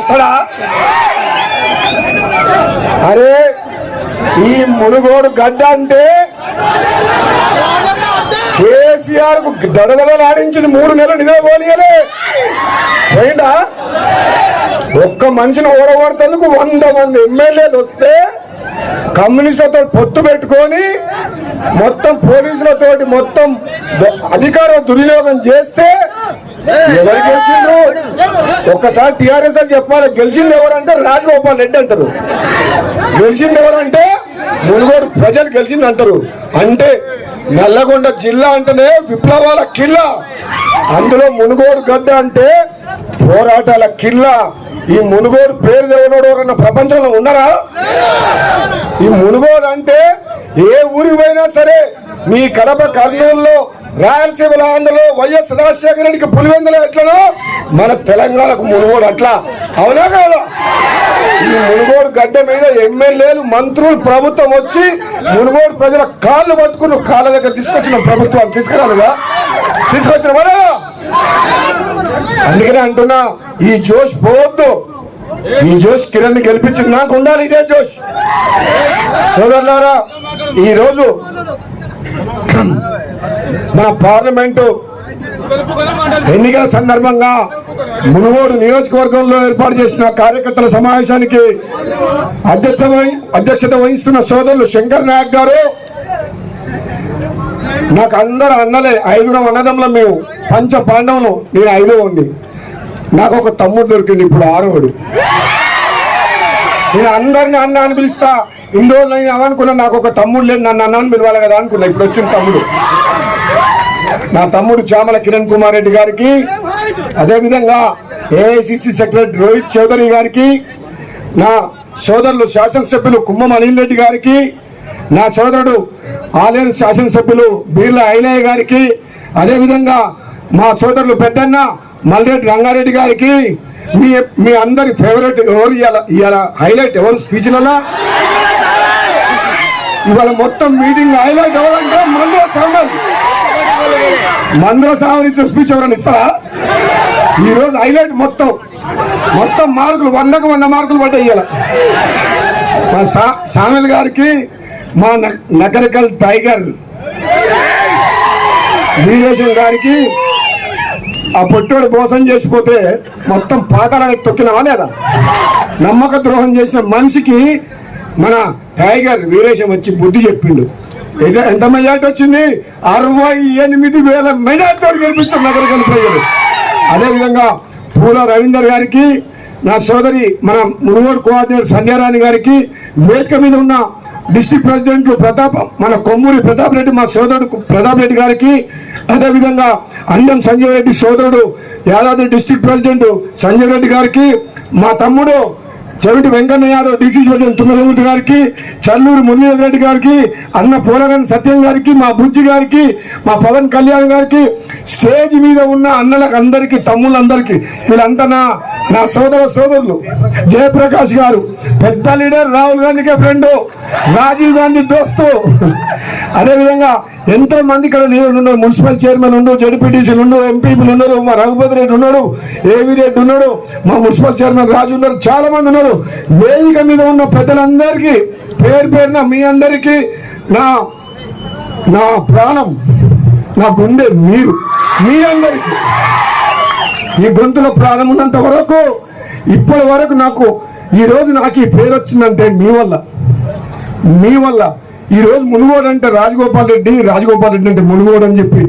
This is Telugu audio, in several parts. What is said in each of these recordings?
వస్తాడా? అరే ఈ మునుగోడు గడ్డ అంటే కేసీఆర్కు దడదడలాడించింది మూడు నెలలు నిద్రపోనియలే పోయిందా ఒక్క మనిషిని ఓడగొడతందుకు వంద మంది ఎమ్మెల్యేలు వస్తే కమ్యూనిస్టులతో పొత్తు పెట్టుకొని మొత్తం పోలీసులతోటి మొత్తం అధికారం అధికార దుర్వినియోగం చేస్తే ఎవరికి వచ్చిండ్రు ఒక్కసారి టిఆర్ఎస్ అని చెప్పాలి గెలిచింది ఎవరంటే రాజగోపాల్ రెడ్డి అంటారు. గెలిచింది ఎవరంటే మునుగోడు ప్రజలు గెలిచింది అంటారు. అంటే నల్లగొండ జిల్లా అంటేనే విప్లవాల కిల్లా. అందులో మునుగోడు గడ్డ అంటే పోరాటాల కిల్లా. ఈ మునుగోడు పేరు దేవుడు ఎవరన్నా ప్రపంచంలో ఉన్నారా? ఈ మునుగోడు అంటే ఏ ఊరికి పోయినా సరే మీ కడప కర్నూలులో రాయలసీమలో ఆంధ్రలో వైఎస్ రాజశేఖర రెడ్డికి పులివెందులు ఎట్లనో? మన తెలంగాణకు మునుగోడు అట్లా. అవునా కాదా? ఈ మునుగోడు గడ్డ మీద ఎమ్మెల్యేలు మంత్రులు ప్రభుత్వం వచ్చి మునుగోడు ప్రజల కాళ్ళు పట్టుకుని కాళ్ళ దగ్గర తీసుకొచ్చిన ప్రభుత్వాన్ని తీసుకురాలేదా? తీసుకొచ్చిన మరా అందుకనే అంటున్నా ఈ జోష్ పోవద్దు. ఈ జోష్ కిరణ్ని గెలిపించింది నాకు ఉండాలి ఇదే జోష్. సోదరులారా ఈరోజు మన పార్లమెంటు ఎన్నికల సందర్భంగా మునుగోడు నియోజకవర్గంలో ఏర్పాటు చేసిన కార్యకర్తల సమావేశానికి అధ్యక్ష అధ్యక్షత వహిస్తున్న సోదరులు శంకర్ నాయక్ గారు నాకు అందరు అన్నలే ఐదుగురం అన్నదమ్ముల మేము. పంచ పాండవులు నేను ఐదో ఉంది నాకు ఒక తమ్ముడు దొరికింది ఇప్పుడు ఆరోడు నేను అందరిని అన్న అని పిలుస్తా. ఇన్ని రోజులు నేను అవనుకున్నా నాకు ఒక తమ్ముడు లేదు నన్ను అన్న అని పిలవాలి కదా అనుకున్నా. ఇప్పుడు వచ్చిన తమ్ముడు. నా తమ్ముడు చామల కిరణ్ కుమార్ రెడ్డి గారికి అదేవిధంగా ఏఐసిసి సెక్రటరీ రోహిత్ చౌదరి గారికి నా సోదరులు శాసనసభ్యులు కుమ్మం అనిల్ రెడ్డి గారికి నా సోదరుడు ఆలయం శాసనసభ్యులు బీర్ల ఐలయ్య గారికి అదేవిధంగా మా సోదరులు పెద్దన్న మల్రెడ్డి రంగారెడ్డి గారికి మీ మీ అందరి ఫేవరెట్ ఎవరు ఇవాళ ఇవాళ హైలైట్ ఎవరు స్పీచ్లలో ఇవాళ మొత్తం మీటింగ్ హైలైట్ ఎవరంటే మందుల సాంబల్ మందుల సాంబల్ ఇచ్చే స్పీచ్ ఎవరైనా ఇస్తారా? ఈరోజు హైలైట్ మొత్తం. మొత్తం మార్కులు వందకు వంద మార్కులు పడ్డాయి ఇవాళ మా సా సామెల్ గారికి మా నకరికల్ టైగర్. వీరేశం గారికి ఆ పొట్టోడు మోసం చేసిపోతే మొత్తం పాతాళానికి తొక్కినావా లేదా? నమ్మక ద్రోహం చేసిన మనిషికి మన టైగర్ వీరేశం వచ్చి బుద్ధి చెప్పిండు. ఎంత- ఎంత మెజార్టీ వచ్చింది? అరవై ఎనిమిది వేల మెజార్టీతో గెలిపించారు నగరకల్ ప్రజలు అదేవిధంగా పూల రవీందర్ గారికి నా సోదరి మన మునుగోడు కోఆర్డినేటర్ సంధ్యారాణి గారికి వేదిక మీద ఉన్న డిస్టిక్ ప్రెసిడెంట్ ప్రతాప్ మన కొమ్మూరి ప్రతాప్ రెడ్డి మా సోదరుడు ప్రతాప్ రెడ్డి గారికి అదేవిధంగా అండం సంజయ్ రెడ్డి సోదరుడు యాదాద్రి డిస్టిక్ ప్రెసిడెంట్ సంజయ్ రెడ్డి గారికి మా తమ్ముడు చెవిటి వెంకన్న యాదవ్ డిసిసి ప్రెసిడెంట్ తుమ్మలమూర్తి గారికి చల్లూరు మురళీధర్ రెడ్డి గారికి అన్న పోలగన్ సత్యం గారికి మా బుజ్జి గారికి మా పవన్ కళ్యాణ్ గారికి స్టేజ్ మీద ఉన్న అన్నలకు అందరికీ తమ్ముళ్ళందరికీ వీళ్ళంతా నా నా సోదర సోదరులు. జయప్రకాష్ గారు పెద్ద లీడర్ రాహుల్ గాంధీకే ఫ్రెండు రాజీవ్ గాంధీ దోస్తు. అదేవిధంగా ఎంతో మంది ఇక్కడ ఉన్నారు మున్సిపల్ చైర్మన్ ఉండు జడ్పీటీసీలు ఉండు ఎంపీలు ఉన్నారు మా రఘుపతి రెడ్డి ఉన్నాడు ఏవి రెడ్డి ఉన్నాడు మా మున్సిపల్ చైర్మన్ రాజు ఉన్నారు చాలా మంది ఉన్నారు. వేదిక మీద ఉన్న పెద్దలందరికీ పేరు పేరున మీ అందరికీ నా నా ప్రాణం నా గుండె మీరు మీ అందరికీ. ఈ గొంతులో ప్రాణం ఉన్నంత వరకు ఇప్పటి వరకు నాకు ఈ రోజు నాకు ఈ పేరు వచ్చిందంటే మీ వల్ల. మీ వల్ల. ఈ రోజు మునుగోడు అంటే రాజగోపాల్ రెడ్డి రాజగోపాల్ రెడ్డి అంటే మునుగోడు అని చెప్పి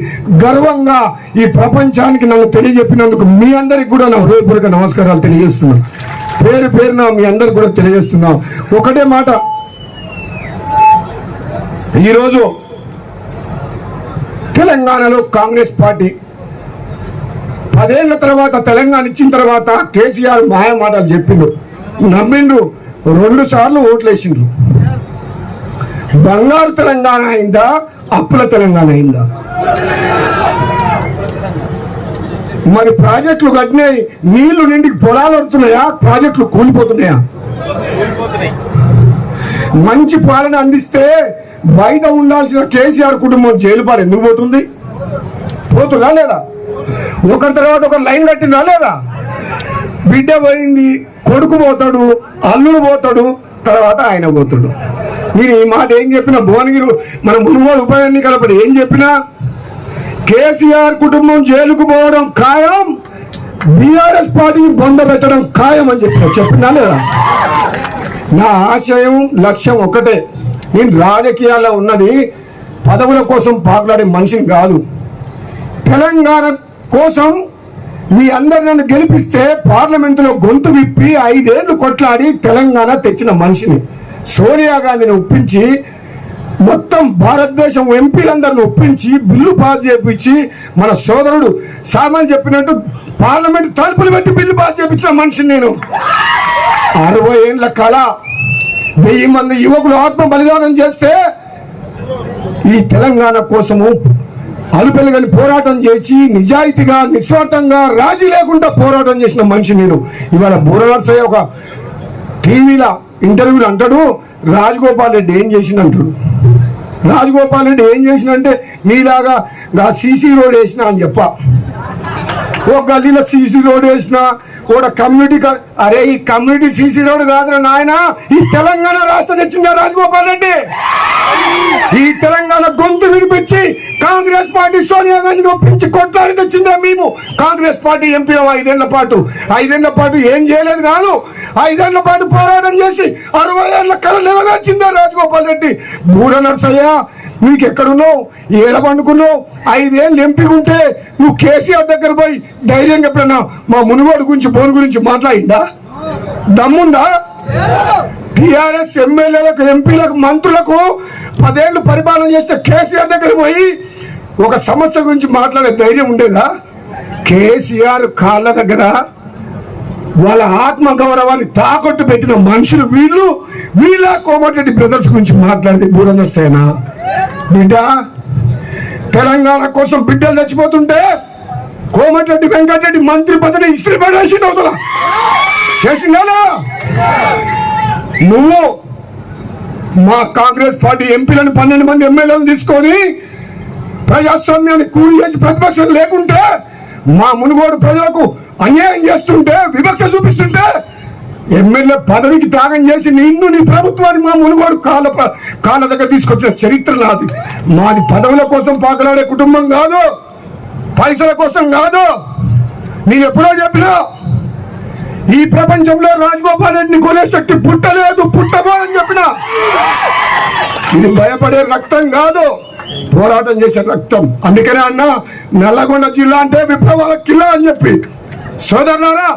గర్వంగా ఈ ప్రపంచానికి నన్ను తెలియజెప్పినందుకు మీ అందరికి కూడా నా హృదయపూర్వక నమస్కారాలు తెలియజేస్తున్నాను. పేరు పేరున మీ అందరు కూడా తెలియజేస్తున్నాం. ఒకటే మాట. ఈరోజు తెలంగాణలో కాంగ్రెస్ పార్టీ పదేళ్ళ తర్వాత తెలంగాణ ఇచ్చిన తర్వాత కేసీఆర్ మాయ మాటలు చెప్పిండు. నమ్మిండ్రు రెండు సార్లు ఓట్లేసిండ్రు. బంగారు తెలంగాణ అయిందా అప్పుల తెలంగాణ అయిందా? మరి ప్రాజెక్టులు కట్టినాయి నీళ్ళు నిండికి పొలాలు పడుతున్నాయా ప్రాజెక్టులు కూలిపోతున్నాయా? మంచి పాలన అందిస్తే బయట ఉండాల్సిన కేసీఆర్ కుటుంబం జైలు పాలు ఎందుకు పోతుంది? పోతుందా లేదా? ఒకరి తర్వాత ఒకరు లైన్ కట్టిందా లేదా? బిడ్డ పోయింది కొడుకు పోతాడు అల్లుడు పోతాడు తర్వాత ఆయన పోతాడు. నేను ఈ మాట ఏం చెప్పినా భువనగిరి మన మునుగోడు ఉప ఎన్నికలప్పుడు ఏం చెప్పినా కేసీఆర్ కుటుంబం జైలుకు పోవడం ఖాయం? బీఆర్ఎస్ పార్టీని బొంద పెట్టడం ఖాయం అని చెప్పిన చెప్పినా లేదా? నా ఆశయం లక్ష్యం ఒకటే నేను రాజకీయాల్లో ఉన్నది పదవుల కోసం పాకులాడే మనిషిని కాదు. తెలంగాణ కోసం మీ అందరు నన్ను గెలిపిస్తే పార్లమెంటులో గొంతు విప్పి ఐదేళ్ళు కొట్లాడి తెలంగాణ తెచ్చిన మనిషిని. సోనియా గాంధీని ఒప్పించి మొత్తం భారతదేశం ఎంపీలందరిని ఒప్పించి బిల్లు పాస్ చేపించి మన సోదరుడు సామాన్ చెప్పినట్టు పార్లమెంట్ తలుపులు పెట్టి బిల్లు పాస్ చేపించిన మనిషిని నేను. అరవై ఏండ్ల కళ. వెయ్యి మంది యువకులు ఆత్మ బలిదానం చేస్తే ఈ తెలంగాణ కోసము అలుపెలుగని పోరాటం చేసి నిజాయితీగా నిస్వార్థంగా రాజీ లేకుండా పోరాటం చేసిన మనిషి నేను. ఇవాళ బూరనర్సయ్య ఒక టీవీలో ఇంటర్వ్యూలు అంటాడు రాజగోపాల్ రెడ్డి ఏం చేసిండు అంటాడు. రాజగోపాల్ రెడ్డి ఏం చేసినంటే మీలాగా గా సీసీ రోడ్ వేసిన అని చెప్ప. ఓ గల్లీలో సీసీ రోడ్ వేసిన కూడా కమ్యూనిటీ అరే ఈ కమ్యూనిటీ సీసీ రోడ్ కాదురా నాయన ఈ తెలంగాణ రాష్ట్రం తెచ్చిందా రాజగోపాల్ రెడ్డి? ఈ తెలంగాణ గొంతు వినిపించి కాంగ్రెస్ పార్టీ సోనియా గాంధీని ఒప్పించి కొట్లాడి తెచ్చిందే మేము? కాంగ్రెస్ పార్టీ ఎంపీ ఐదేళ్ళ పాటు. ఐదేళ్ళ పాటు ఏం చేయలేదు కాదు. ఐదేళ్ళ పాటు పోరాటం చేసి అరవై ఏళ్ళ కళ నెరవేర్చిందా రాజగోపాల్ రెడ్డి. బూర నర్సయ్య నీకు ఎక్కడున్నావు ఏడ పండుకున్నావు? ఐదేళ్ళు ఎంపీ ఉంటే నువ్వు కేసీఆర్ దగ్గర పోయి ధైర్యంగా చెప్పినా మా మునుగోడు గురించి బోను గురించి మాట్లాడిందా దమ్ముందా? టీఆర్ఎస్ ఎమ్మెల్యేలకు ఎంపీలకు మంత్రులకు పదేళ్ళు పరిపాలన చేస్తే కేసీఆర్ దగ్గర పోయి ఒక సమస్య గురించి మాట్లాడే ధైర్యం ఉండేదా? కేసీఆర్ కాళ్ళ దగ్గర వాళ్ళ ఆత్మ గౌరవాన్ని తాకట్టు పెట్టిన మనుషులు వీళ్ళు వీళ్ళ కోమటిరెడ్డి బ్రదర్స్ గురించి మాట్లాడితే బూరన్న సేన. బిడ్డ తెలంగాణ కోసం బిడ్డలు చచ్చిపోతుంటే కోమటిరెడ్డి వెంకటరెడ్డి మంత్రి పదవి ఇస్త్రీ పడేసిండు అవతల. చేసిండా నువ్వు మా కాంగ్రెస్ పార్టీ ఎంపీలను పన్నెండు మంది ఎమ్మెల్యేలను తీసుకొని ప్రజాస్వామ్యాన్ని కూలి చేసి ప్రతిపక్షం లేకుంటే మా మునుగోడు ప్రజలకు అన్యాయం చేస్తుంటే వివక్ష చూపిస్తుంటే ఎమ్మెల్యే పదవికి త్యాగం చేసి నిన్ను నీ ప్రభుత్వాన్ని మా మునుగోడు కాళ్ళ కాళ్ళ దగ్గర తీసుకొచ్చిన చరిత్ర నాది. మాది పదవుల కోసం పాకలాడే కుటుంబం కాదు పైసల కోసం కాదు. నేను ఎప్పుడో చెప్పినా ఈ ప్రపంచంలో రాజగోపాల్ రెడ్డిని కొనే శక్తి పుట్టలేదు పుట్టబోదని చెప్పిన. ఇది భయపడే రక్తం కాదు. పోరాటం చేసే రక్తం. అందుకనే అన్న నల్లగొండ జిల్లా అంటే విప్లవాల కిల్లా అని చెప్పి. సోదరులారా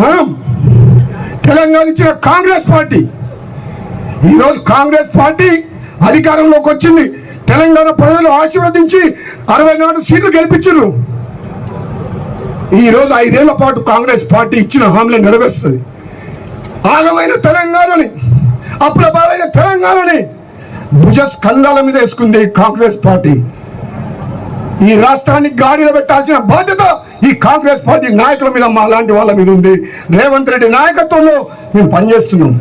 మనం తెలంగాణ ఇచ్చిన కాంగ్రెస్ పార్టీ. ఈరోజు కాంగ్రెస్ పార్టీ అధికారంలోకి వచ్చింది. తెలంగాణ ప్రజలు ఆశీర్వదించి అరవై నాలుగు సీట్లు గెలిపించారు ఈ రోజు ఐదేళ్ళ పాటు కాంగ్రెస్ పార్టీ ఇచ్చిన హామీలు నెరవేరుస్తుంది. ఆగమైన తెలంగాణని అప్రబాలైన తెలంగాణని భుజ స్కంధాల మీద వేసుకుంది కాంగ్రెస్ పార్టీ. ఈ రాష్ట్రాన్ని గాడిలో పెట్టాల్సిన బాధ్యత ఈ కాంగ్రెస్ పార్టీ నాయకుల మీద మా లాంటి వాళ్ళ మీద ఉంది. రేవంత్ రెడ్డి నాయకత్వంలో మేము పనిచేస్తున్నాం.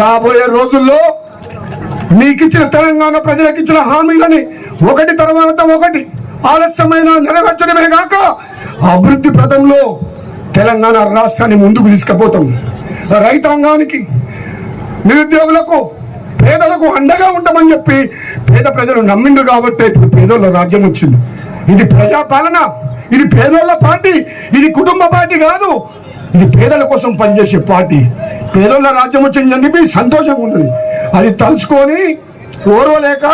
రాబోయే రోజుల్లో మీకిచ్చిన తెలంగాణ ప్రజలకు ఇచ్చిన హామీలని ఒకటి తర్వాత ఒకటి ఆలస్యమైన నెరవేర్చడమే కాక అభివృద్ధి పథంలో తెలంగాణ రాష్ట్రాన్ని ముందుకు తీసుకుపోతాం. రైతాంగానికి నిరుద్యోగులకు పేదలకు అండగా ఉంటామని చెప్పి పేద ప్రజలు నమ్మిండు కాబట్టి ఇప్పుడు పేదోళ్ళ రాజ్యం వచ్చింది. ఇది ప్రజాపాలన ఇది పేదోళ్ళ పార్టీ ఇది కుటుంబ పార్టీ కాదు. ఇది పేదల కోసం పనిచేసే పార్టీ. పేదోళ్ళ రాజ్యం వచ్చిందని చెప్పి సంతోషంగా ఉన్నది. అది తలుచుకొని ఓర్వలేక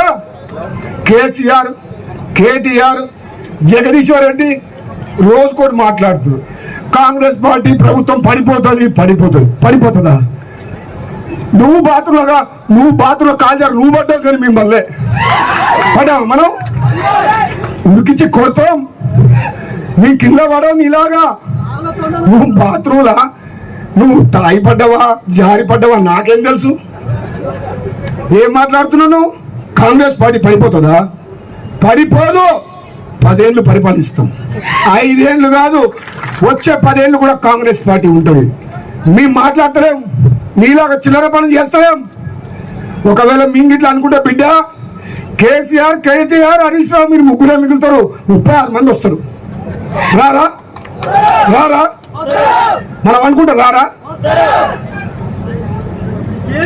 కేసీఆర్ కేటీఆర్ జగదీశ్వర్ రెడ్డి రోజు కూడా మాట్లాడుతున్నారు. కాంగ్రెస్ పార్టీ ప్రభుత్వం పడిపోతుంది పడిపోతుంది పడిపోతుందా? నువ్వు బాత్రూంలోగా నువ్వు బాత్రూంలో కాల్చారు నువ్వు పడ్డావు కానీ మిమ్మల్ని. పడ్డాము మనం? ఉరికిచ్చి కొడతాం. నీ కింద పడవు నీలాగా. నువ్వు బాత్రూలా? నువ్వు తాయి పడ్డావా జారి పడ్డావా నాకేం తెలుసు? ఏం మాట్లాడుతున్నావు నువ్వు? కాంగ్రెస్ పార్టీ పడిపోతుందా? పడిపోదు. పదేళ్ళు పరిపాలిస్తాం. ఐదేళ్ళు కాదు వచ్చే పదేళ్ళు కూడా కాంగ్రెస్ పార్టీ ఉంటుంది. మేము మాట్లాడతలేం. నీలాగా చిల్లర పనులు చేస్తలేం ఒకవేళ మింగిట్లా అనుకుంటే బిడ్డ కేసీఆర్ కేటీఆర్ హరీష్ రావు మీరు ముగ్గురే మిగులుతారు. ముప్పై ఆరు మంది వస్తారు. రారా? రారా? మనం అనుకుంటా రారా?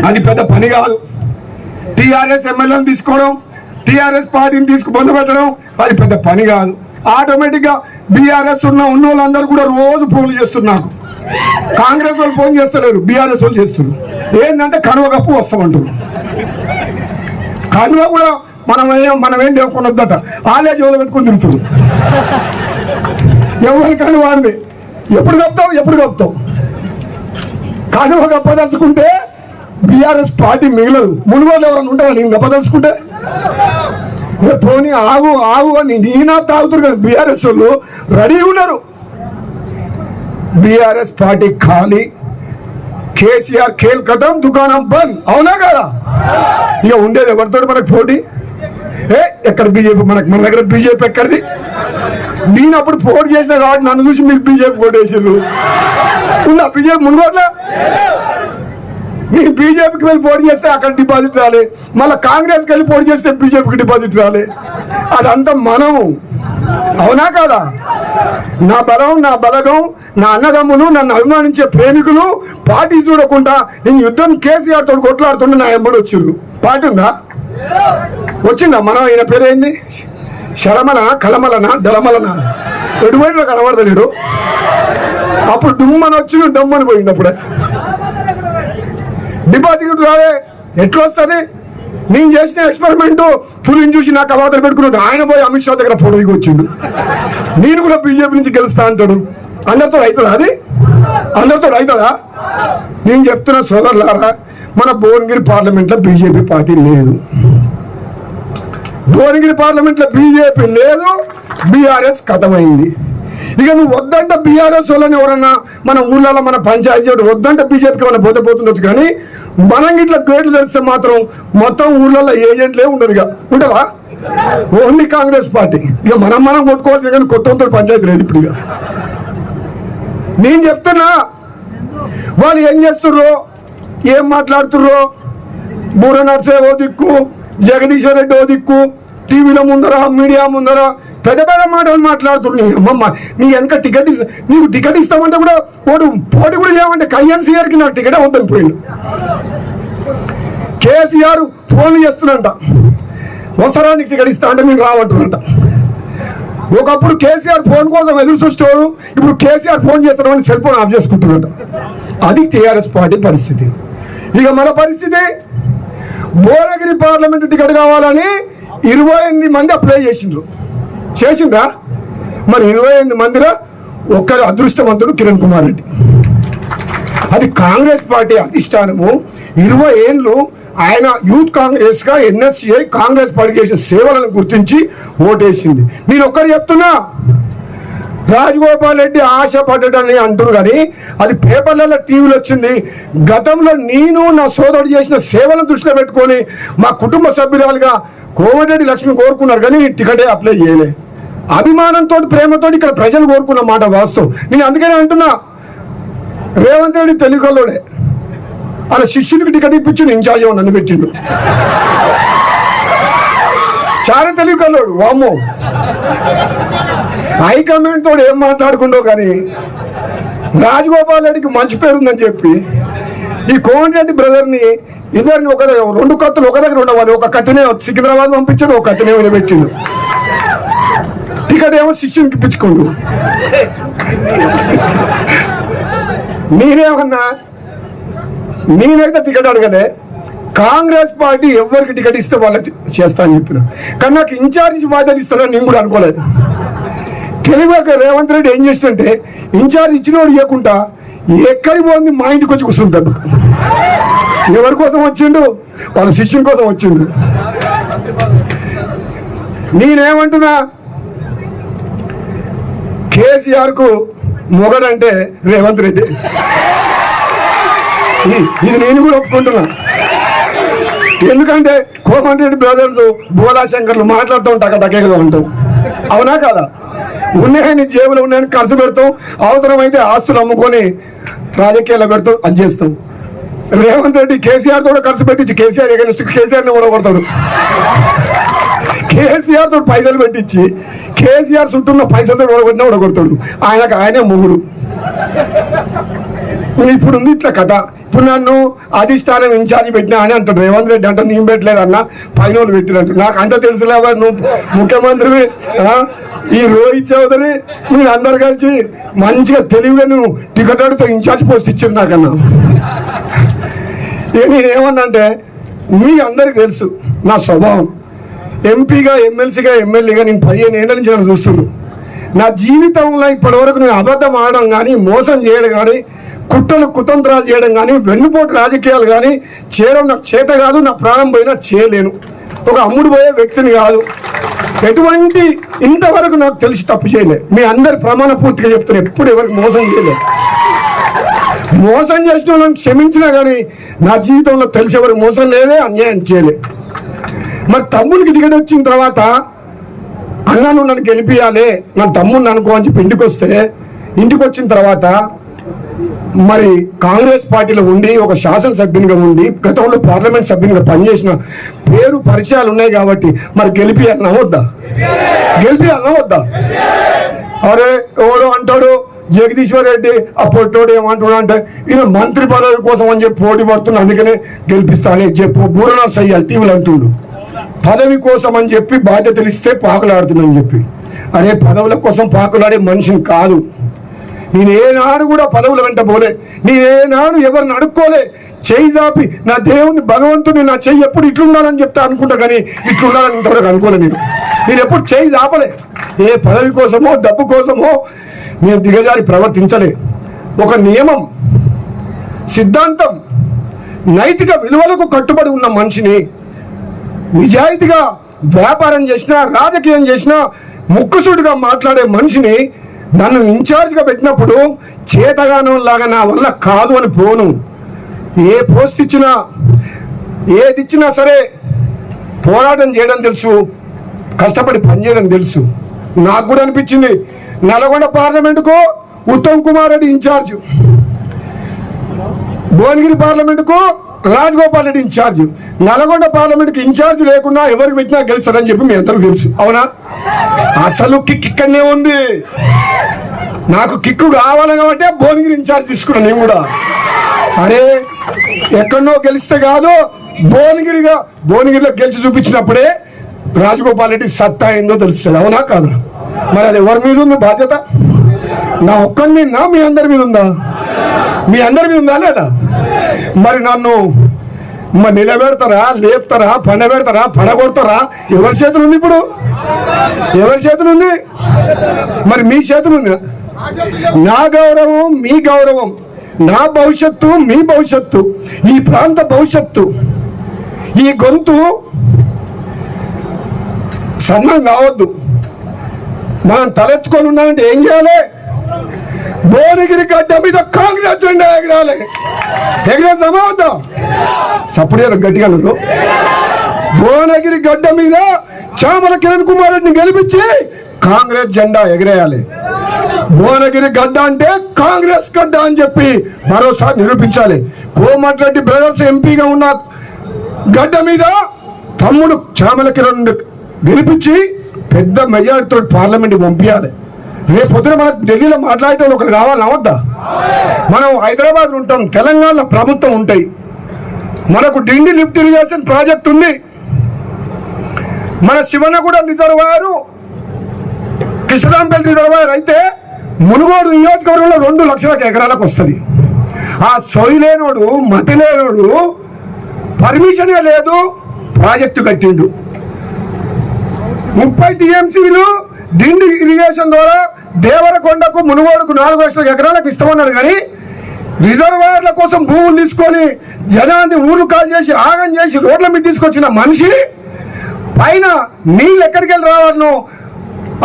అది పెద్ద పని కాదు. టీఆర్ఎస్ ఎమ్మెల్యేని తీసుకోవడం టీఆర్ఎస్ పార్టీని తీసుకు పొందబెట్టడం అది పెద్ద పని కాదు. ఆటోమేటిక్గా బీఆర్ఎస్ ఉన్న ఉన్న వాళ్ళందరూ కూడా రోజు ఫోన్లు చేస్తున్నారు నాకు. కాంగ్రెస్ వాళ్ళు ఫోన్ చేస్తలేరు బీఆర్ఎస్ వాళ్ళు చేస్తున్నారు. ఏంటంటే కనువ కప్పు వస్తామంటారు కనువ కూడా మనం ఏం మనం ఏం దేవుకున్నదట ఆలే జోలు పెట్టుకుని తిరుగుతుంది ఎవరి కనువ వాడిది? ఎప్పుడు కప్తావు ఎప్పుడు కప్తావు? కనువ కప్పదలుచుకుంటే బీఆర్ఎస్ పార్టీ మిగలదు. మునుగోలు ఎవరైనా ఉంటారా నేను గప్పదలుచుకుంటే పోనీ ఆగు ఆగు అని నేనా తాగుతారు కదా బీఆర్ఎస్ వాళ్ళు. రెడీ ఉన్నారు. బీఆర్ఎస్ పార్టీ ఖాళీ. కేసీఆర్ ఖేల్ కథం దుకాణం బంద్. అవునా కదా? ఇక ఉండేది ఎవరితో మనకు పోటీ? ఏ ఎక్కడ బీజేపీ? మనకు మన దగ్గర బీజేపీ ఎక్కడిది? నేను అప్పుడు పోటీ చేసిన కాబట్టి నన్ను చూసి మీరు బీజేపీ పోటీ వేసారు ఉందా బీజేపీ మునుగోట్లా? మీరు బీజేపీకి వెళ్ళి పోటీ చేస్తే అక్కడ డిపాజిట్ రాలే. మళ్ళీ కాంగ్రెస్కి వెళ్ళి పోటీ చేస్తే బీజేపీకి డిపాజిట్ రాలే. అదంతా మనము. అవునా కాదా? నా బలం నా బలగం నా అన్నదమ్ములు నన్ను అభిమానించే ప్రేమికులు పార్టీ చూడకుండా నేను యుద్ధం కేసీఆర్ తోడు కొట్లాడుతుంటే నా ఎమ్మడు వచ్చిర్రు. పార్టీ ఉందా? వచ్చిందా? మనం ఈయన పేరేంది శరమల కలమలన డలమలన ఎడుబడిలో కనబడతలేడు. అప్పుడు డుమ్మని వచ్చి డమ్మని పోయింది అప్పుడే. డిపాజిట్ రాలే. ఎట్లా వస్తుంది? నేను చేసిన ఎక్స్పెరిమెంట్ పులిని చూసి నాకు అవాదలు పెట్టుకున్నాడు. ఆయన పోయి అమిత్ షా దగ్గర ఫోటో దిగి వచ్చిండు నేను కూడా బీజేపీ నుంచి గెలుస్తా అంటాడు. అందరితో అవుతుందా అది? అందరితో అవుతుందా నేను చెప్తున్న సోదరులారా మన భువనగిరి పార్లమెంట్లో బీజేపీ పార్టీ లేదు. భువనగిరి పార్లమెంట్లో బీజేపీ లేదు బీఆర్ఎస్ కథమైంది. ఇక నువ్వు వద్దంటే బీఆర్ఎస్ వాళ్ళని ఎవరన్నా మన ఊర్లలో మన పంచాయతీ వాడు వద్దంటే బీజేపీకి మన పోతే పోతుండొచ్చు కానీ మనం ఇట్లా గేట్లు తెరిస్తే మాత్రం మొత్తం ఊర్లలో ఏజెంట్లే ఉండరు ఇక ఉండరా? Only Congress party. ఇక మనం మనం కొట్టుకోవాల్సిన కానీ కొత్త వంతుల పంచాయతీ లేదు ఇప్పుడు ఇక నేను చెప్తున్నా వాళ్ళు ఏం చేస్తుర్రో ఏం మాట్లాడుతుర్రో? బూర నర్సే ఓ దిక్కు జగదీశ్వర్ రెడ్డి ఓ దిక్కు టీవీల ముందర మీడియా ముందర పెద్ద పెద్ద మాటలు మాట్లాడుతున్నారు. నీ అమ్మమ్మ నీ వెనక టికెట్ ఇస్తా నీకు టికెట్ ఇస్తామంటే కూడా పోటీ పోటీ కూడా చేయమంటే కళ్యాణ్కి నాకు టికెట్ వద్దని పోయిండు. కేసీఆర్ ఫోన్ చేస్తున్నంట వసరానికి టికెట్ ఇస్తా అంటే నేను రావంటున్నట ఒకప్పుడు కేసీఆర్ ఫోన్ కోసం ఎదురు చూసేవాడు ఇప్పుడు కేసీఆర్ ఫోన్ చేస్తున్నామని సెల్ ఫోన్ ఆఫ్ చేసుకుంటున్నట అది టీఆర్ఎస్ పార్టీ పరిస్థితి. ఇక మన పరిస్థితి భువనగిరి పార్లమెంట్ టికెట్ కావాలని ఇరవై ఎనిమిది మంది అప్లై చేసిండ్రు. చేసిండ్రా? మరి ఇరవై ఎనిమిది మందిలో ఒక్కరు అదృష్టవంతుడు కిరణ్ కుమార్ రెడ్డి. అది కాంగ్రెస్ పార్టీ అధిష్టానము. ఇరవై ఏళ్ళు ఆయన యూత్ కాంగ్రెస్గా ఎన్ఎస్సీఐ ఎన్ఎస్సిఐ కాంగ్రెస్ పార్టీ చేసిన సేవలను గుర్తించి ఓటేసింది. నేను ఒక్కరు చెప్తున్నా రాజగోపాల్ రెడ్డి ఆశ పడ్డాడని అంటున్నారు కానీ అది పేపర్లలో టీవీలో వచ్చింది. గతంలో నేను నా సోదరుడు చేసిన సేవలను దృష్టిలో పెట్టుకొని మా కుటుంబ సభ్యురాలుగా కోమటిరెడ్డి లక్ష్మి కోరుకున్నారు కానీ టికెటే అప్లై చేయలే. అభిమానంతో ప్రేమతో ఇక్కడ ప్రజలు కోరుకున్న మాట వాస్తవం. నేను అందుకనే అంటున్నా రేవంత్ రెడ్డి తెలుగులోడే. అలా శిష్యునికి టికెట్ ఇప్పించు ఇన్ఛార్జ్ నన్ను పెట్టిండు. చాలా తెలివికల్లోడు వామ్మో. హైకమాండ్ తోడు ఏం మాట్లాడుకుండో కానీ రాజగోపాల్ రెడ్డికి మంచి పేరు ఉందని చెప్పి ఈ కోమటిరెడ్డి బ్రదర్ని ఇద్దరిని ఒక రెండు కత్తులు ఒక దగ్గర ఉండవాలి ఒక కత్తినే సికింద్రాబాద్ పంపించాడు ఒక కత్తినే వదిలిపెట్టిండు పెట్టిండు టికెట్ ఏమో శిష్యునికి పుచ్చుకోండు. నేనేమన్నా నేనైతే టికెట్ అడగలే. కాంగ్రెస్ పార్టీ ఎవరికి టికెట్ ఇస్తే వాళ్ళకి చేస్తా అని చెప్పిన. కానీ నాకు ఇన్ఛార్జ్ బాధ్యత ఇస్తానని నేను కూడా అనుకోలేదు. తెలివిగా రేవంత్ రెడ్డి ఏం చేస్తుంటే ఇన్ఛార్జ్ ఇచ్చినోడు ఇవ్వకుండా ఎక్కడికి పోయింది మా ఇంటికి వచ్చి కూర్చుంటాడు. ఎవరి కోసం వచ్చిండు? వాళ్ళ శిష్యుని కోసం వచ్చిండు. నేనేమంటున్నా కేసీఆర్కు మొగడంటే రేవంత్ రెడ్డి. ఇది- ఇది నేను కూడా ఒప్పుకుంటున్నా. ఎందుకంటే కోమన్ రెడ్డి బ్రదర్స్ బోలా శంకర్లు మాట్లాడుతూ ఉంటా టకేదో ఉంటాం. అవునా కాదా? ఉన్నాయని జేబులో ఉన్నాయని ఖర్చు పెడతాం అవసరమైతే ఆస్తులు అమ్ముకొని రాజకీయాలు పెడతాం అది చేస్తాం. రేవంత్ రెడ్డి కేసీఆర్ కూడా ఖర్చు పెట్టించి కేసీఆర్ ఎగనిస్ట్ కేసీఆర్ని కూడా కొడతాడు కేసీఆర్ తోటి పైసలు పెట్టించి కేసీఆర్ చుట్టూన్న పైసలతో ఓడగొట్టినా ఓడగొడతాడు. ఆయనకు ఆయనే మొగుడు. ఇప్పుడు ఉంది ఇట్లా కథ. ఇప్పుడు నన్ను అధిష్టానం ఇన్ఛార్జ్ పెట్టినా అని అంటాడు. రేవంత్ రెడ్డి అంటే నేను పెట్టలేదన్న పైన వాళ్ళు పెట్టినట్టు నాకు అంత తెలుసులేవా నువ్వు ముఖ్యమంత్రివి ఈ రోహిత్ చౌదరి మీరు అందరు కలిసి మంచిగా తెలివిగా నువ్వు టికెట్ అడిగితే ఇన్ఛార్జ్ పోస్ట్ ఇచ్చారు నాకన్నా. నేనేమన్నా నేను ఏమన్నా అంటే మీ అందరికి తెలుసు నా స్వభావం. ఎంపీగా ఎమ్మెల్సీగా ఎమ్మెల్యేగా నేను పదిహేను ఏళ్ళ నుంచి నన్ను చూస్తున్నాను నా జీవితంలో ఇప్పటివరకు నేను అబద్ధం ఆడడం కానీ మోసం చేయడం కానీ కుట్రలు కుతంత్రాలు చేయడం కానీ వెన్నుపోటు రాజకీయాలు కానీ చేయడం నాకు చేత కాదు నా ప్రాణం పోయినా చేయలేను. ఒక అమ్ముడు పోయే వ్యక్తిని కాదు. ఎటువంటి ఇంతవరకు నాకు తెలిసి తప్పు చేయలేదు మీ అందరి ప్రమాణ పూర్తిగా చెప్తాను ఎప్పుడు ఎవరికి మోసం చేయలేదు మోసం చేసిన వాళ్ళని క్షమించినా కానీ నా జీవితంలో తెలిసేవరకు మోసం లేదే అన్యాయం చేయలే. మరి తమ్ముడికి టికెట్ వచ్చిన తర్వాత అన్నాను నన్ను గెలిపియాలి నా తమ్ముడిని అనుకో అని చెప్పి ఇంటికి వస్తే ఇంటికి వచ్చిన తర్వాత మరి కాంగ్రెస్ పార్టీలో ఉండి ఒక శాసనసభ్యునిగా ఉండి గతంలో పార్లమెంట్ సభ్యునిగా పనిచేసిన పేరు పరిచయాలు ఉన్నాయి కాబట్టి మరి గెలిపియాలన్నా వద్దా గెలిపియాలన్నా వద్దా అరే ఎవడో అంటాడు జగదీశ్వర్ రెడ్డి ఆ పొట్టోడు ఏమంటాడు అంటే ఈయన మంత్రి పదవి కోసం అని చెప్పి పోటీ పడుతున్నా అందుకనే గెలిపిస్తానని చెప్పు బూరనా సయ్యాలి టీవీలు అంటుండు. పదవి కోసం అని చెప్పి బాధ్యతలు ఇస్తే పాకులాడుతుందని చెప్పి. అరే పదవుల కోసం పాకులాడే మనిషిని కాదు. నేను ఏనాడు కూడా పదవుల వెంట పోలే. నేనేనాడు ఎవరిని అడుక్కోలే. చేయి జాపి నా దేవుని భగవంతుని నా చెయ్యి ఎప్పుడు ఇట్లున్నానని చెప్తా అనుకుంటా కానీ ఇట్లున్నానని ఇంతవరకు అనుకోలే నేను. నేను ఎప్పుడు చేయి జాపలే. ఏ పదవి కోసమో డబ్బు కోసమో నేను దిగజారి ప్రవర్తించలే. ఒక నియమం సిద్ధాంతం నైతిక విలువలకు కట్టుబడి ఉన్న మనిషిని నిజాయితీగా వ్యాపారం చేసినా రాజకీయం చేసినా ముక్కుసూటిగా మాట్లాడే మనిషిని నన్ను ఇన్ఛార్జ్గా పెట్టినప్పుడు చేతగానం లాగా నా వల్ల కాదు అని పోను. ఏ పోస్ట్ ఇచ్చినా ఏది ఇచ్చినా సరే పోరాటం చేయడం తెలుసు కష్టపడి పనిచేయడం తెలుసు. నాకు కూడా అనిపించింది నల్గొండ పార్లమెంటుకు ఉత్తమ్ కుమార్ రెడ్డి ఇన్ఛార్జ్. భువనగిరి పార్లమెంటుకు రాజగోపాల్ రెడ్డి ఇన్ఛార్జ్. నల్గొండ పార్లమెంట్కి ఇన్ఛార్జ్ లేకుండా ఎవరికి పెట్టినా గెలుస్తారని చెప్పి మీ అందరూ తెలుసు. అవునా? అసలు కిక్ ఇక్కడనే ఉంది. నాకు కిక్కు కావాలి కాబట్టి భువనగిరి ఇన్ఛార్జ్ తీసుకున్నాను నేను కూడా. అరే ఎక్కడనో గెలిస్తే కాదు భువనగిరిగా భువనగిరిలో గెలిచి చూపించినప్పుడే రాజగోపాల్ రెడ్డి సత్తా ఏందో తెలుస్తుంది. అవునా కాదా? మరి అది ఎవరి మీద ఉంది బాధ్యత? నా ఒక్కని మీద మీ అందరి మీద ఉందా? మీ అందరి మీద ఉందా లేదా? మరి నన్ను మరి నిలబెడతారా లేపుతారా పండబెడతారా పడగొడతారా? ఎవరి చేతులు ఉంది ఇప్పుడు? ఎవరి చేతులు ఉంది? మరి మీ చేతులు ఉంది నా గౌరవం మీ గౌరవం నా భవిష్యత్తు మీ భవిష్యత్తు ఈ ప్రాంత భవిష్యత్తు ఈ గొంతు సన్నం కావద్దు. మనం తలెత్తుకొని ఉన్నామంటే ఏం చేయాలి? భువనగిరి గడ్డ మీద కాంగ్రెస్ జెండా ఎగరాలి ఎగరేద్దామా వద్దా సప్పుడు గట్టిగా భువనగిరి గడ్డ మీద చామల కిరణ్ కుమార్ రెడ్డిని గెలిపించి కాంగ్రెస్ జెండా ఎగరేయాలి. భువనగిరి గడ్డ అంటే కాంగ్రెస్ గడ్డ అని చెప్పి మరోసారి నిరూపించాలి. కోమటిరెడ్డి బ్రదర్స్ ఎంపీగా ఉన్న గడ్డ మీద తమ్ముడు చామల కిరణ్ గెలిపించి పెద్ద మెజార్టీతో పార్లమెంట్ పంపించాలి. రేపు పొద్దున మనం ఢిల్లీలో మాట్లాడేటోళ్ళు ఒకరు కావాలని అవద్దా మనం హైదరాబాద్ ఉంటాం తెలంగాణ ప్రభుత్వం ఉంటాయి. మనకు డిండి లిఫ్ట్ ఇరిగేషన్ ప్రాజెక్ట్ ఉంది. మన శివనగూడెం రిజర్వాయరు కిషరాంపేట రిజర్వాయర్ అయితే మునుగోడు నియోజకవర్గంలో రెండు లక్షల ఎకరాలకు వస్తుంది. ఆ సొయి లేనోడు మతి లేనోడు పర్మిషనే లేదు ప్రాజెక్టు కట్టిండు. ముప్పై టీఎంసీలు డిండి ఇరిగేషన్ ద్వారా దేవరకొండకు మునుగోడుకు నాలుగు లక్షల ఎకరాలకు ఇస్తామన్నారు. కానీ రిజర్వాయర్ల కోసం భూములు తీసుకొని జనాన్ని ఊరు కాల్ చేసి ఆగం చేసి రోడ్ల మీద తీసుకొచ్చిన మనిషి పైన నీళ్ళు ఎక్కడికి వెళ్ళి రావాలనో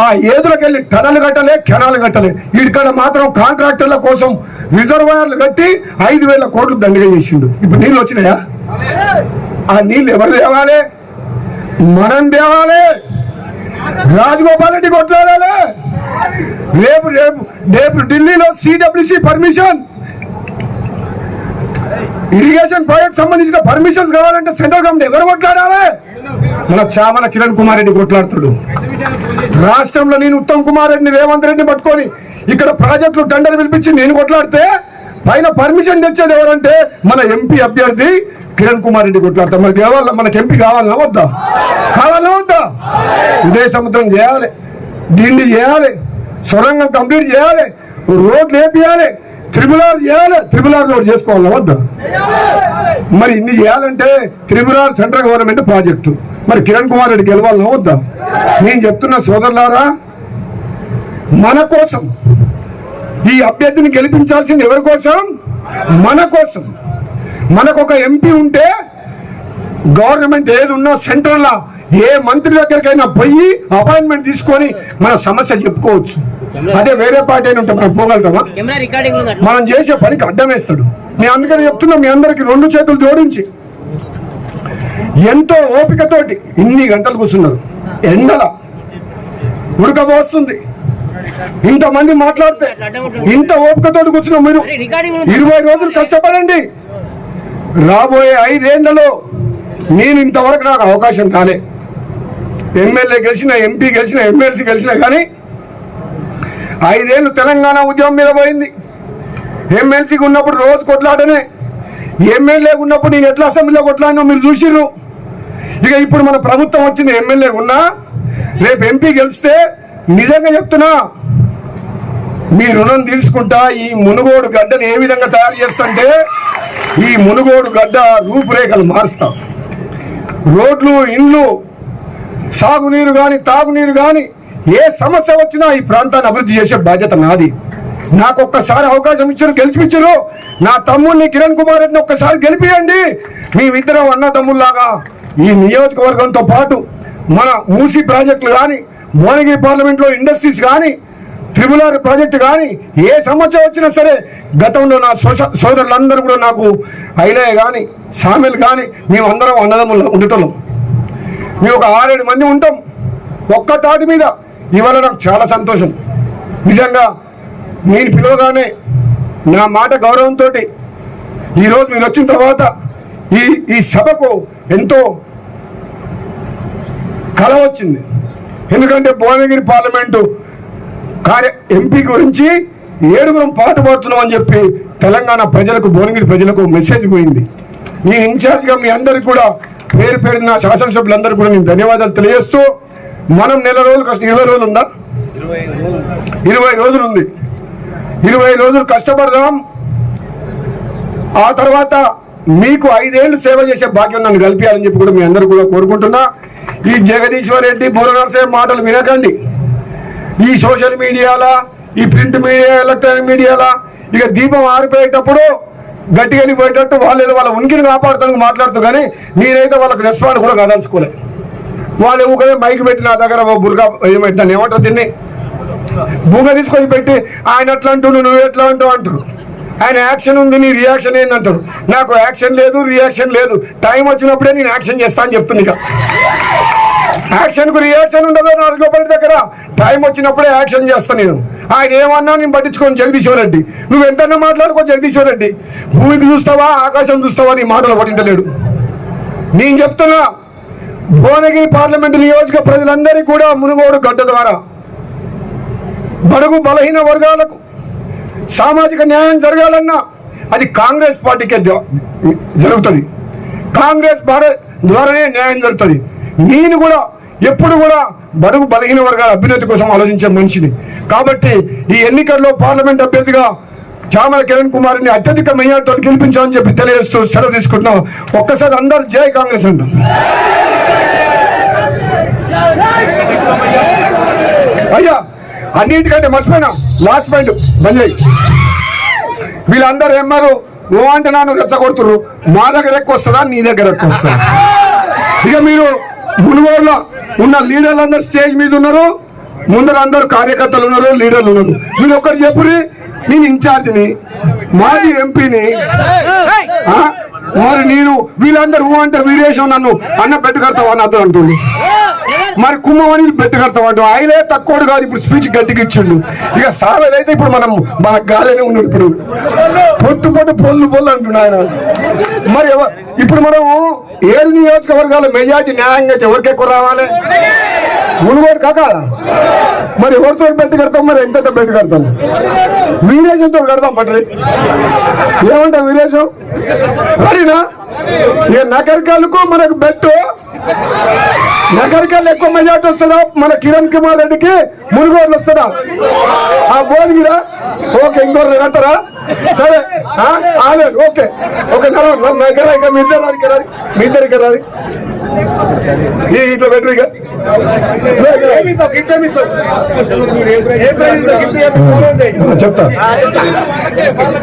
ఆ ఏదులకు వెళ్ళి టనలు కట్టలే కెనాలు కట్టలే. ఇక్కడ మాత్రం కాంట్రాక్టర్ల కోసం రిజర్వాయర్లు కట్టి ఐదు వేల కోట్లు దండగా చేసిండు. ఇప్పుడు నీళ్ళు వచ్చినాయా? ఆ నీళ్ళు ఎవరు తేవాలి? మనం తేవాలి. రాజగోపాల్ రెడ్డి కొట్లాడాలి. రేపు రేపు రేపు ఢిల్లీలో సిడబ్ల్యూసి పర్మిషన్ ఇరిగేషన్ ప్రాజెక్ట్ సంబంధించిన పర్మిషన్స్ కావాలంటే సెంట్రల్ గవర్నమెంట్ ఎవరు కొట్లాడాలి? మన చామల కిరణ్ కుమార్ రెడ్డి కొట్లాడుతాడు రాష్ట్రంలో నేను ఉత్తమ్ కుమార్ రెడ్డిని రేవంత్ రెడ్డిని పట్టుకొని ఇక్కడ ప్రాజెక్టులు టెండర్ పిలిపించి నేను కొట్లాడితే పైన పర్మిషన్ తెచ్చేది ఎవరంటే మన ఎంపీ అభ్యర్థి కిరణ్ కుమార్ రెడ్డి కొట్లాడతాం మనకి కావాలా? మనకి ఎంపీ కావాలన్నా వద్దా? కావాలన్నా వద్దా? ఉదయ సముద్రం చేయాలి. డిండి చేయాలి. సొరంగం కంప్లీట్ చేయాలి. రోడ్లు వేపియాలి. త్రిపుల్ ఆర్ చేయాలి. త్రిపుల్ ఆర్ రోడ్ చేసుకోవాలా? వద్దా? మరి ఇన్ని చేయాలంటే త్రిపుర సెంట్రల్ గవర్నమెంట్ ప్రాజెక్టు. మరి కిరణ్ కుమార్ రెడ్డి గెలవాలన్నా వద్దా? నేను చెప్తున్న సోదరులారా మన కోసం ఈ అభ్యర్థిని గెలిపించాల్సింది ఎవరి కోసం? మన కోసం. మనకు ఒక ఎంపీ ఉంటే గవర్నమెంట్ ఏది ఉన్నా సెంట్రల్లా ఏ మంత్రి దగ్గరికైనా పోయి అపాయింట్మెంట్ తీసుకొని మన సమస్య చెప్పుకోవచ్చు. అదే వేరే పార్టీ అయినా ఉంటే మనం పోగలుగుతామా? మనం చేసే పనికి అడ్డం వేస్తాడు మీ అందుకని చెప్తున్నా మీ అందరికి రెండు చేతులు జోడించి. ఎంతో ఓపికతోటి ఇన్ని గంటలు కూర్చున్నారు. ఎండల ఉడకపోస్తుంది ఇంతమంది మాట్లాడితే ఇంత ఓపికతోటి కూర్చున్నాం మీరు. ఇరవై రోజులు కష్టపడండి. రాబోయే ఐదేళ్ళలో నేను ఇంతవరకు నాకు అవకాశం కాలే ఎమ్మెల్యే గెలిచిన ఎంపీ గెలిచిన ఎమ్మెల్సీ గెలిచిన కానీ ఐదేళ్ళు తెలంగాణ ఉద్యమం మీద పోయింది. ఎమ్మెల్సీకి ఉన్నప్పుడు రోజు కొట్లాడనే ఎమ్మెల్యే ఉన్నప్పుడు నేను ఎట్లా అసెంబ్లీలో కొట్లాడినో మీరు చూసిర్రు. ఇక ఇప్పుడు మన ప్రభుత్వం వచ్చింది ఎమ్మెల్యే ఉన్నా రేపు ఎంపీ గెలిస్తే నిజంగా చెప్తున్నా మీ రుణం తీర్చుకుంటా ఈ మునుగోడు గడ్డని ఏ విధంగా తయారు చేస్తంటే ఈ మునుగోడు గడ్డ రూపురేఖలు మారుస్తాం. రోడ్లు ఇండ్లు సాగునీరు కానీ తాగునీరు కానీ ఏ సమస్య వచ్చినా ఈ ప్రాంతాన్ని అభివృద్ధి చేసే బాధ్యత నాది. నాకు ఒక్కసారి అవకాశం ఇచ్చారు గెలిపించారు నా తమ్ముడిని కిరణ్ కుమార్ రెడ్డిని ఒక్కసారి గెలిపియండి. మేమిద్దరం అన్న తమ్ముళ్ళలాగా ఈ నియోజకవర్గంతో పాటు మన మూసీ ప్రాజెక్టులు కానీ భువనగిరి పార్లమెంట్లో ఇండస్ట్రీస్ కానీ త్రిపుల్ ప్రాజెక్టు కానీ ఏ సమస్య వచ్చినా సరే గతంలో నా సోష సోదరులందరూ కూడా నాకు ఐలయ్య కానీ సామెలు కానీ మేమందరం అన్నదమ్ములు ఉండటం మేము ఒక ఆరేడు మంది ఉంటాం ఒక్క తాటి మీద. ఇవాళ నాకు చాలా సంతోషం. నిజంగా నేను పిలవగానే నా మాట గౌరవంతో ఈరోజు మీరు వచ్చిన తర్వాత ఈ ఈ సభకు ఎంతో కల వచ్చింది. ఎందుకంటే భువనగిరి పార్లమెంటు కార్య ఎంపీ గురించి ఏడుగురం పాటు పడుతున్నాం అని చెప్పి తెలంగాణ ప్రజలకు భువనగిరి ప్రజలకు మెసేజ్ పోయింది. నేను ఇన్ఛార్జ్గా మీ అందరికి కూడా పేరు పేరు నా శాసనసభ్యులందరూ కూడా నేను ధన్యవాదాలు తెలియజేస్తూ మనం నెల రోజులు కష్ట ఇరవై రోజులు ఉందా? ఇరవై రోజులు. ఉంది. ఇరవై రోజులు కష్టపడదాం. ఆ తర్వాత మీకు ఐదేళ్ళు సేవ చేసే భాగ్యం నన్ను కల్పించాలని చెప్పి కూడా మీ అందరూ కూడా కోరుకుంటున్నా. ఈ జగదీశ్వర్ రెడ్డి బుర్రనరసే మాటలు వినకండి. ఈ సోషల్ మీడియాలా ఈ ప్రింట్ మీడియా ఎలక్ట్రానిక్ మీడియాలా ఇక దీపం ఆరిపోయేటప్పుడు గట్టిగా పోయేటట్టు వాళ్ళు ఏదో వాళ్ళ ఉనికిని కాపాడుతానికి మాట్లాడుతూ కానీ నేనైతే వాళ్ళకి రెస్పాండ్ కూడా కాదలుచుకోలే వాళ్ళు ఊకనే మైక్ పెట్టి నా దగ్గర ఓ బుర్గా ఏమంటే దాన్ని ఏమంటారు దీన్ని భూమి తీసుకొని పెట్టి ఆయన ఎట్లా అంటున్నావు నువ్వు ఎట్లా అంటావు అంటారు. ఆయన యాక్షన్ ఉంది నీ రియాక్షన్ ఏందంటాడు నాకు యాక్షన్ లేదు రియాక్షన్ లేదు. టైం వచ్చినప్పుడే నేను యాక్షన్ చేస్తా అని చెప్తుంది ఇక. యాక్షన్కు రియాక్షన్ ఉండదు నా పడి దగ్గర. టైం వచ్చినప్పుడే యాక్షన్ చేస్తాను నేను. ఆయన ఏమన్నా నేను పట్టించుకోను జగదీశ్వరరెడ్డి నువ్వు ఎంతన్నా మాట్లాడుకో జగదీశ్వరరెడ్డి భూమికి చూస్తావా ఆకాశం చూస్తావా నీ మాటలు పట్టించలేడు. నేను చెప్తున్నా భువనగిరి పార్లమెంటు నియోజక ప్రజలందరికీ కూడా మునుగోడు గడ్డ ద్వారా. బడుగు బలహీన వర్గాలకు సామాజిక న్యాయం జరగాలన్నా అది కాంగ్రెస్ పార్టీకే జరుగుతుంది. కాంగ్రెస్ పార్టీ ద్వారానే న్యాయం జరుగుతుంది. నేను కూడా ఎప్పుడు కూడా బడుగు బలహీన వర్గాల అభ్యున్నతి కోసం ఆలోచించే మనిషిని. కాబట్టి ఈ ఎన్నికల్లో పార్లమెంట్ అభ్యర్థిగా చామల కిరణ్ కుమార్ని అత్యధిక మెజార్టీతో గెలిపించాలని చెప్పి తెలియజేస్తూ సెలవు తీసుకుంటున్నాం. ఒక్కసారి అందరు జై కాంగ్రెస్ అంటాం. అయ్యా అన్నిటికంటే మర్చిపోయినా లాస్ట్ పాయింట్ మళ్ళీ చేయి వీళ్ళందరూ ఏమన్నారు ఓ అంటే నాన్న రెచ్చగొడుతురు మా దగ్గర ఎక్కువ వస్తుందా? నీ దగ్గర ఎక్కువ వస్తుందా? ఇక మీరు మునుగోడులో ఉన్న లీడర్లందరూ స్టేజ్ మీద ఉన్నారు. ముందర అందరూ కార్యకర్తలు ఉన్నారు లీడర్లు ఉన్నారు. మీరు ఒకరు చెప్పురి నేను ఇన్ఛార్జిని మాజీ ఎంపీని. మరి నేను వీళ్ళందరూ అంటే వీరేశం నన్ను అన్న పెట్టు కడతావా అని అతను అంటుండు. మరి కుమ్మవాణి పెట్టు కడతావు అంటూ ఆయనే తక్కువడు కాదు ఇప్పుడు స్పీచ్ గట్టిగా ఇచ్చిండు. ఇక సావేలైతే ఇప్పుడు మనం మన గాలినే ఉన్నాడు ఇప్పుడు. పొట్టు పొట్టు పొల్లు పొల్లు అంటున్నాడు ఆయన. మరి ఇప్పుడు మనము ఏడు నియోజకవర్గాల మెజార్టీ న్యాయంగా అయితే ఎవరికి ఎక్కువ రావాలి? మునుగోడు కాక? మరి ఎవరితో పెట్టి కడతాం? మరి ఎంత పెట్టి కడతాం? వీరేశంతో కడతాం పట్రి ఏమంటావు వీరేశం? రెడీనా? ఏ నగరికాలకు మనకు బెట్టు నగరికాలు ఎక్కువ మెజార్టీ వస్తుందా మన కిరణ్ కుమార్ రెడ్డికి మునుగోడు వస్తుందా ఆ బోధిగిరా ఓకే ఇంకోరు కడతారా సరే ఆ? ఆలేదు ఓకే ఓకే నడవ నగర ఇంకా మీ ఇద్దరు మీ ఇద్దరు ఇక్కడ రారు. ఈ ఇట్లా పెట్టు ఇక. చెప్తా.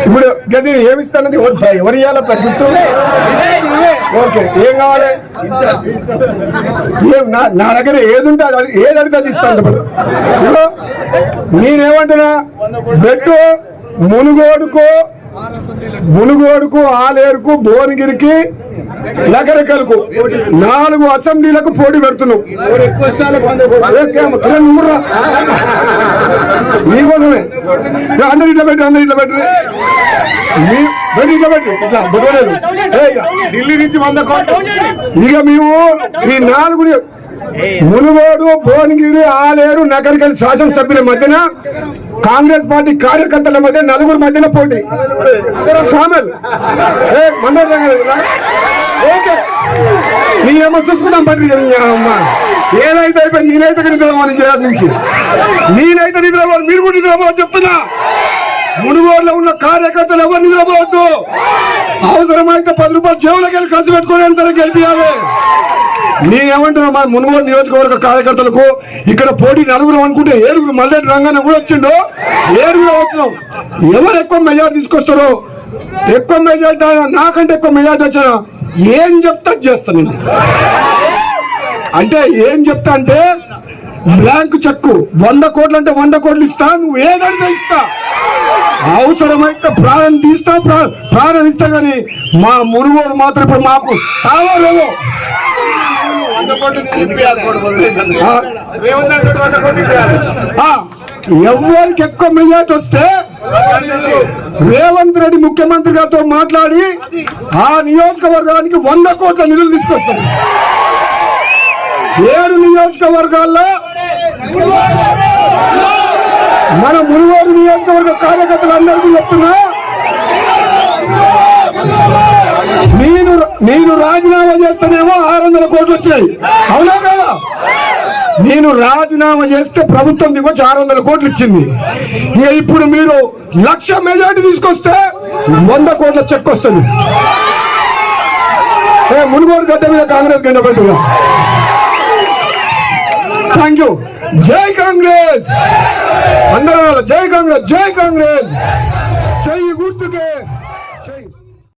ఇప్పుడు గది ఏమిస్తానది ఎవరు ఇవ్వాలి గిఫ్ట్? ఓకే ఏం కావాలి? ఏం నా దగ్గర ఏది ఉంటే అది ఏది అడిగితే అది ఇస్తాను ఇప్పుడు. నేనేమంటున్నా? బెట్టు మునుగోడుకు మునుగోడుకు ఆలేరుకు భువనగిరికి నగరికలకు నాలుగు అసెంబ్లీలకు పోటీ పెడుతున్నాం. మీకోసమే అందరు ఇట్లా పెట్టు అందరు ఇట్లా పెట్టి. ఇట్లా ఇట్లా ఇక ఢిల్లీ నుంచి వంద కోట్లు. ఇక మేము ఈ నాలుగు మునుగోడు భువనగిరి ఆలేరు నగరికల్ శాసనసభ్యుల మధ్యన కాంగ్రెస్ పార్టీ కార్యకర్తల మధ్య నలుగురు మధ్యన పోటీ. సామెల్. ఏ మండల రంగారెడ్డి చూసుకుందాం పట్రి అమ్మ. ఏదైతే అయిపోయింది నేనైతే నిద్రపోవాలి చేయడం నుంచి. నేనైతే నిద్రపోవాలి మీరు కూడా నిద్రపోవాలి చెప్తున్నా. మునుగోడులో ఉన్న కార్యకర్తలు ఎవరు నిద్రపోవద్దు? అవసరమైతే పది రూపాయలు జేబులోకి వెళ్ళి ఖర్చు పెట్టుకుని సరే గెలిపియాలి. నేనేమంటున్నా మా మునుగోడు నియోజకవర్గ కార్యకర్తలకు ఇక్కడ పోటీ నలుగురు అనుకుంటే ఏడుగురు మల్లెడ్డి రంగానే కూడా వచ్చిండు. ఏడుగురు వచ్చినాం. ఎవరు ఎక్కువ మెజార్టీ తీసుకొస్తారో? ఎక్కువ మెజార్టీ అయినా నాకంటే ఎక్కువ మెజార్టీ వచ్చినా ఏం చెప్తా చేస్తాను నేను. అంటే ఏం చెప్తా అంటే బ్లాంక్ చెక్కు. వంద కోట్లు అంటే వంద కోట్లు ఇస్తా నువ్వు ఏదడితే ఇస్తా. అవసరమైతే ప్రాణం తీస్తా ప్రాణం ఇస్తా కానీ మా మునుగోడు మాత్రం ఇప్పుడు మాకు సావాలేమో ఆ, ఎవరికి ఎక్కువ మెజార్టీ వస్తే రేవంత్ రెడ్డి ముఖ్యమంత్రి గారితో మాట్లాడి ఆ నియోజకవర్గానికి వంద కోట్ల నిధులు తీసుకొస్తాం ఏడు నియోజకవర్గాల్లో మన మునుగోడు నియోజకవర్గ కార్యకర్తలందరికీ చెప్తున్నా. నేను నేను రాజీనామా చేస్తేనేమో ఆరు వందల కోట్లు వచ్చాయి అవునా కదా? నేను రాజీనామా చేస్తే ప్రభుత్వం దిగొచ్చి ఆరు వందల కోట్లు ఇచ్చింది. ఇక ఇప్పుడు మీరు లక్ష మెజార్టీ తీసుకొస్తే వంద కోట్ల చెక్ వస్తుంది. ఏ మునుగోడు గడ్డ మీద కాంగ్రెస్ గంట పెట్టుగా థ్యాంక్ యూ జై కాంగ్రెస్! అందరూ జై కాంగ్రెస్ జై కాంగ్రెస్!